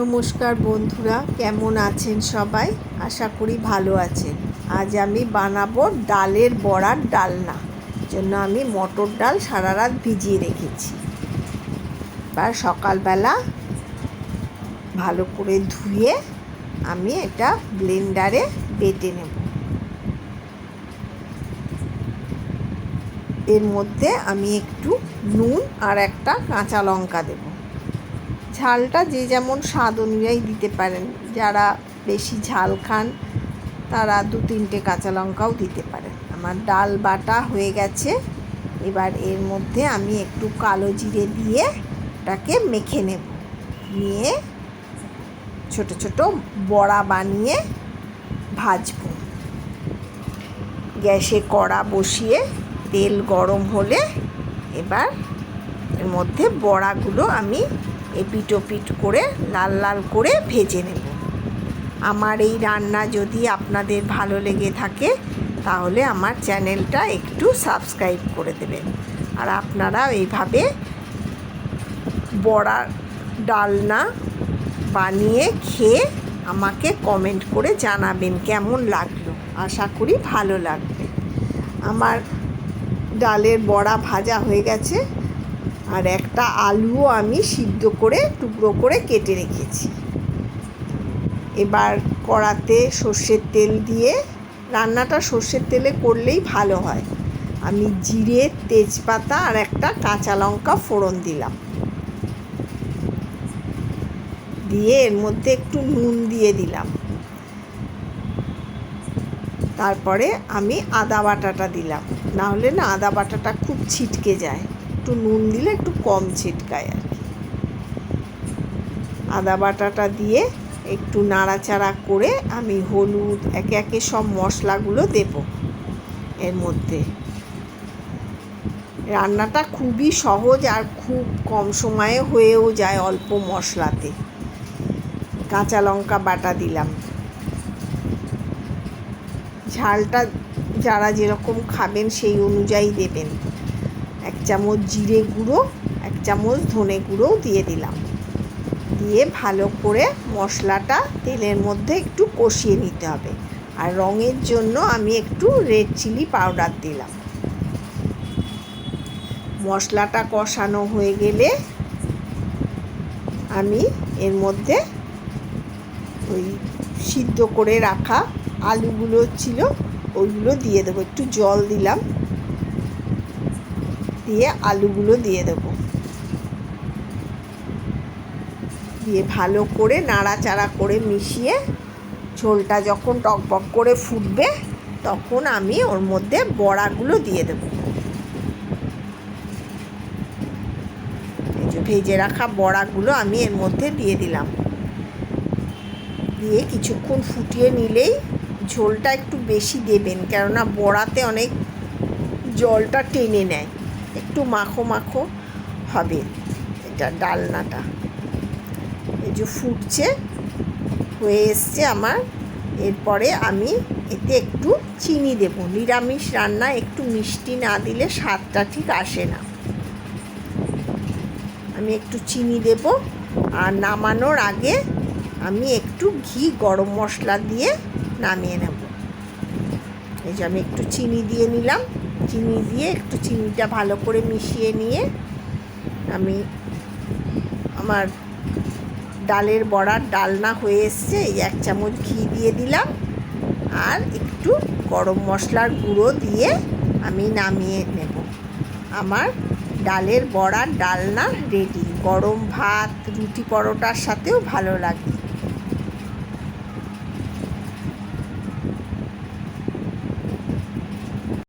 নমস্কার বন্ধুরা, কেমন আছেন সবাই? আশা করি ভালো আছেন। আজ আমি বানাবো ডালের বড়ার ডালনা জন্য আমি মটর ডাল সারা রাত ভিজিয়ে রেখেছি। এবার সকালবেলা ভালো করে ধুয়ে আমি এটা ব্লেন্ডারে বেটে নেব। এর মধ্যে আমি একটু নুন আর একটা কাঁচা লঙ্কা দেব। ঝালটা যে যেমন স্বাদ অনুযায়ী দিতে পারেন। যারা বেশি ঝাল খান, তারা দু তিনটে কাঁচা লঙ্কাও দিতে পারেন। আমার ডাল বাটা হয়ে গেছে। এবার এর মধ্যে আমি একটু কালো জিরে দিয়ে ওটাকে মেখে নেব। নিয়ে ছোট ছোট বড়া বানিয়ে ভাজবো। গ্যাসে কড়া বসিয়ে তেল গরম হলে এবার এর মধ্যে বড়াগুলো আমি এপিট ওপিট করে লাল লাল করে ভেজে নেব। আমার এই রান্না যদি আপনাদের ভালো লেগে থাকে, তাহলে আমার চ্যানেলটা একটু সাবস্ক্রাইব করে দেবেন। আর আপনারা এইভাবে বড়া ডালনা বানিয়ে খেয়ে আমাকে কমেন্ট করে জানাবেন কেমন লাগল। আশা করি ভালো লাগবে। আমার ডালের বড়া ভাজা হয়ে গেছে। আর একটা আলুও আমি সিদ্ধ করে, টুকরো করে কেটে রেখেছি। এবার কড়াতে সর্ষের তেল দিয়ে রান্নাটা সর্ষের তেলে করলেই ভালো হয়। আমি জিরে, তেজপাতা আর একটা কাঁচা লঙ্কা ফোড়ন দিলাম। দিয়ে এর মধ্যে একটু নুন দিয়ে দিলাম। তারপরে আমি আদা বাটাটা দিলাম। না হলে না, আদা বাটাটা খুব ছিটকে যায়। একটু নুন দিলে একটু কম ছিটকায় আর কি। আদা বাটাটা দিয়ে একটু নাড়াচাড়া করে আমি হলুদ, একে একে সব মশলাগুলো দেব এর মধ্যে। রান্নাটা খুবই সহজ আর খুব কম সময়ে হয়েও যায় অল্প মশলাতে। কাঁচা লঙ্কা বাটা দিলাম। ঝালটা যারা যেরকম খাবেন সেই অনুযায়ী দেবেন। এক চামচ জিরে গুঁড়ো, এক চামচ ধনে গুঁড়োও দিয়ে দিলাম। দিয়ে ভালো করে মশলাটা তেলের মধ্যে একটু কষিয়ে নিতে হবে। আর রঙের জন্য আমি একটু রেড চিলি পাউডার দিলাম। মশলাটা কষানো হয়ে গেলে আমি এর মধ্যে ওই সিদ্ধ করে রাখা আলুগুলো ছিল, ওইগুলো দিয়ে দেবো। একটু জল দিলাম। দিয়ে আলুগুলো দিয়ে দেবো। দিয়ে ভালো করে নাড়াচাড়া করে মিশিয়ে ঝোলটা যখন টকবক করে ফুটবে, তখন আমি ওর মধ্যে বড়াগুলো দিয়ে দেবো। ভেজে রাখা বড়াগুলো আমি এর মধ্যে দিয়ে দিলাম। দিয়ে কিছুক্ষণ ফুটিয়ে নিলেই ঝোলটা একটু বেশি দেবেন, কেননা বড়াতে অনেক জলটা টেনে নেয়। একটু মাখো মাখো হবে এটা ডালনাটা। এই যে ফুটছে, হয়ে এসছে আমার। এরপরে আমি এতে একটু চিনি দেব। নিরামিষ রান্না, একটু মিষ্টি না দিলে স্বাদটা ঠিক আসে না। আমি একটু চিনি দেব। আর নামানোর আগে আমি একটু ঘি, গরম মশলা দিয়ে নামিয়ে নেব। এই যে আমি একটু চিনি দিয়ে নিলাম। চিনি দিয়ে একটু চিনিটা ভালো করে মিশিয়ে নিয়ে আমি আমার ডালের বড়ার ডালনা হয়ে এসছে, এই এক চামচ ঘি দিয়ে দিলাম আর একটু গরম মশলার গুঁড়ো দিয়ে আমি নামিয়ে নেব। আমার ডালের বড়ার ডালনা রেডি গরম ভাত, রুটি পরোটার সাথেও ভালো লাগে।